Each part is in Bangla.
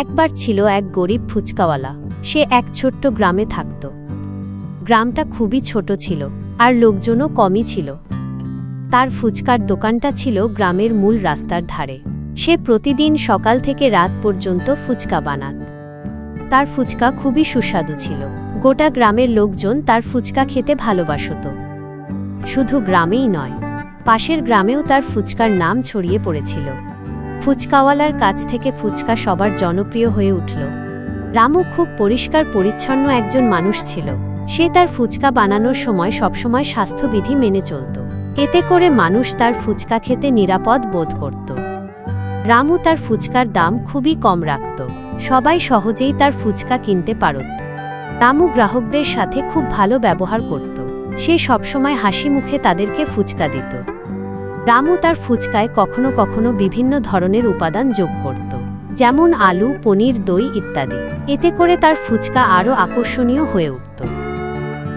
একবার ছিল এক গরিব ফুচকাওয়ালা। সে এক ছোট্ট গ্রামে থাকত। গ্রামটা খুবই ছোট ছিল আর লোকজনও কমই ছিল। তার ফুচকার দোকানটা ছিল গ্রামের মূল রাস্তার ধারে। সে প্রতিদিন সকাল থেকে রাত পর্যন্ত ফুচকা বানাত। তার ফুচকা খুবই সুস্বাদু ছিল। গোটা গ্রামের লোকজন তার ফুচকা খেতে ভালোবাসত। শুধু গ্রামেই নয়, পাশের গ্রামেও তার ফুচকার নাম ছড়িয়ে পড়েছিল। ফুচকাওয়ালার কাছ থেকে ফুচকা সবার জনপ্রিয় হয়ে উঠল। রামু খুব পরিষ্কার পরিচ্ছন্ন একজন মানুষ ছিল। সে তার ফুচকা বানানোর সময় সবসময় স্বাস্থ্যবিধি মেনে চলত। এতে করে মানুষ তার ফুচকা খেতে নিরাপদ বোধ করত। রামু তার ফুচকার দাম খুবই কম রাখত। সবাই সহজেই তার ফুচকা কিনতে পারত। রামু গ্রাহকদের সাথে খুব ভালো ব্যবহার করত। সে সবসময় হাসি মুখে তাদেরকে ফুচকা দিত। রামু তার ফুচকায় কখনো কখনো বিভিন্ন ধরনের উপাদান যোগ করত, যেমন আলু, পনির, দই ইত্যাদি। এতে করে তার ফুচকা আরও আকর্ষণীয় হয়ে উঠত।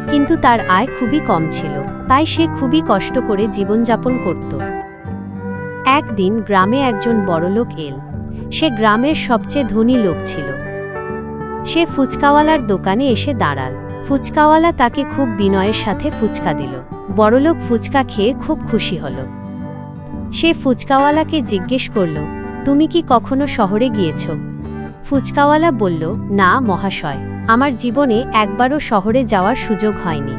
কিন্তু তার আয় খুবই কম ছিল, তাই সে খুবই কষ্ট করে জীবনযাপন করত। একদিন গ্রামে একজন বড়লোক এল। সে গ্রামের সবচেয়ে ধনী লোক ছিল। সে ফুচকাওয়ালার দোকানে এসে দাঁড়াল। ফুচকাওয়ালা তাকে খুব বিনয়ের সাথে ফুচকা দিল। বড়লোক ফুচকা খেয়ে খুব খুশি হল। সে ফুচকাওয়ালাকে জিজ্ঞেস করল, তুমি কি কখনো শহরে গিয়েছ? ফুচকাওয়ালা বলল, না, মহাশয়, আমার জীবনে একবারও শহরে যাওয়ার সুযোগ হয়নি।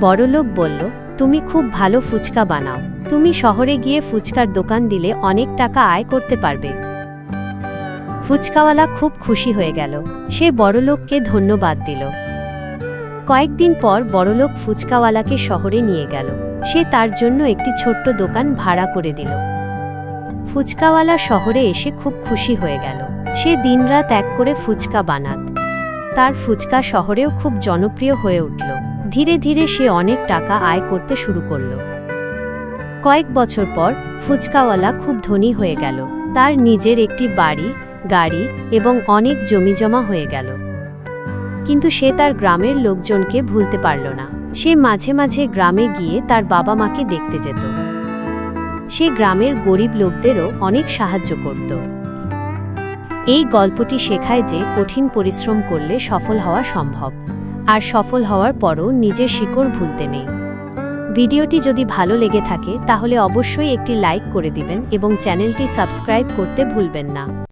বড়লোক বলল, তুমি খুব ভালো ফুচকা বানাও। তুমি শহরে গিয়ে ফুচকার দোকান দিলে অনেক টাকা আয় করতে পারবে। ফুচকাওয়ালা খুব খুশি হয়ে গেল। সে বড়লোককে ধন্যবাদ দিল। কয়েকদিন পর বড়লোক ফুচকাওয়ালাকে শহরে নিয়ে গেল। সে তার জন্য একটি ছোট্ট দোকান ভাড়া করে দিল। ফুচকাওয়ালা শহরে এসে খুব খুশি হয়ে গেল। সে দিনরাত এক করে ফুচকা বানাত। তার ফুচকা শহরেও খুব জনপ্রিয় হয়ে উঠল। ধীরে ধীরে সে অনেক টাকা আয় করতে শুরু করল। কয়েক বছর পর ফুচকাওয়ালা খুব ধনী হয়ে গেল। তার নিজের একটি বাড়ি, গাড়ি এবং অনেক জমিজমা হয়ে গেল। কিন্তু সে তার গ্রামের লোকজনকে ভুলতে পারল না। সে মাঝে মাঝে গ্রামে গিয়ে তার বাবা মাকে দেখতে যেত। সে গ্রামের গরিব লোকদেরও অনেক সাহায্য করত। এই গল্পটি শেখায় যে কঠিন পরিশ্রম করলে সফল হওয়া সম্ভব, আর সফল হওয়ার পরও নিজের শিকড় ভুলতে নেই। ভিডিওটি যদি ভালো লেগে থাকে, তাহলে অবশ্যই একটি লাইক করে দিবেন এবং চ্যানেলটি সাবস্ক্রাইব করতে ভুলবেন না।